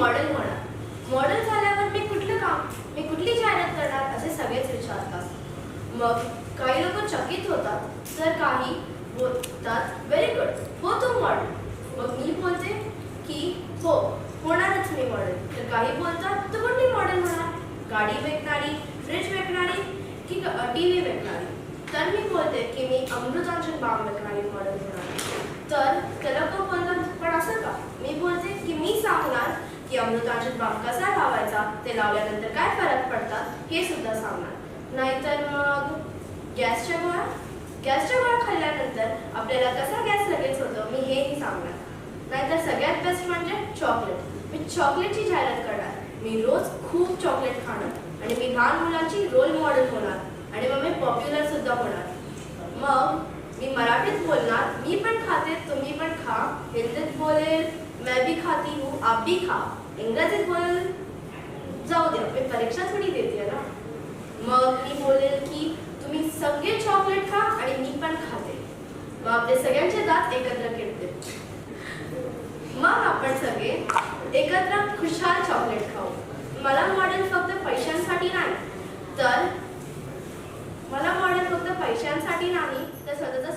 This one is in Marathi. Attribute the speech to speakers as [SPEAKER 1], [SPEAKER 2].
[SPEAKER 1] मॉडेल होणार मॉडेल झाल्यावर मी कुठलं काम मी कुठली जाहिरात करणार असे सगळेच विचारतात. मग काही लोक चकित होतात तर काही बोलतात व्हेरी गुड हो तू मॉडेल मग मी बोलते की हो होणारच मी मॉडेल तर काही बोलतात तू कुठली मॉडेल होणार? गाडी विकणारी फ्रीज विकणारी की टी व्ही विकणारी तर मी बोलते की मी अमृतांजन बाम विकणारी मॉडेल होणार. तर त्याला तो बोलतात पण असं का? मी बोलते की मी सांगणार की अमृतांजन बाम कसा लावायचा ते लावल्यानंतर काय फरक पडतात हे सुद्धा सांगणार. नाहीतर मग गॅसच्या गोळ्या गॅसच्या गोळ्या खाल्ल्यानंतर आपल्याला कसा गॅस लगेच होतो मी हेही सांगणार. नाहीतर सगळ्यात बेस्ट म्हणजे चॉकलेट मी चॉकलेटची जाहिरात करणार. मी रोज खूप चॉकलेट खाणार. आणि मी लहान मुलांची रोल मॉडेल होणार. आणि मग मी पॉप्युलर सुद्धा होणार. मग मी मराठीत बोलणार मी मैं भी खाती हूँ आप भी खाओ। इंग्रजीत बोल जाऊ दे मी परीक्षा थोडी देते ना। मग मी बोलेल की तुम्ही सगळे चॉकलेट खा आणि मी पण खाते. मग आपले सगळ्यांचे दात एकत्र किडते मग आपण सगळे एकत्र खुशाल चॉकलेट खाऊ. मला मॉडेल फक्त पैशांसाठी नाही. तर मला मॉडेल फक्त पैशांसाठी नाही तर सतत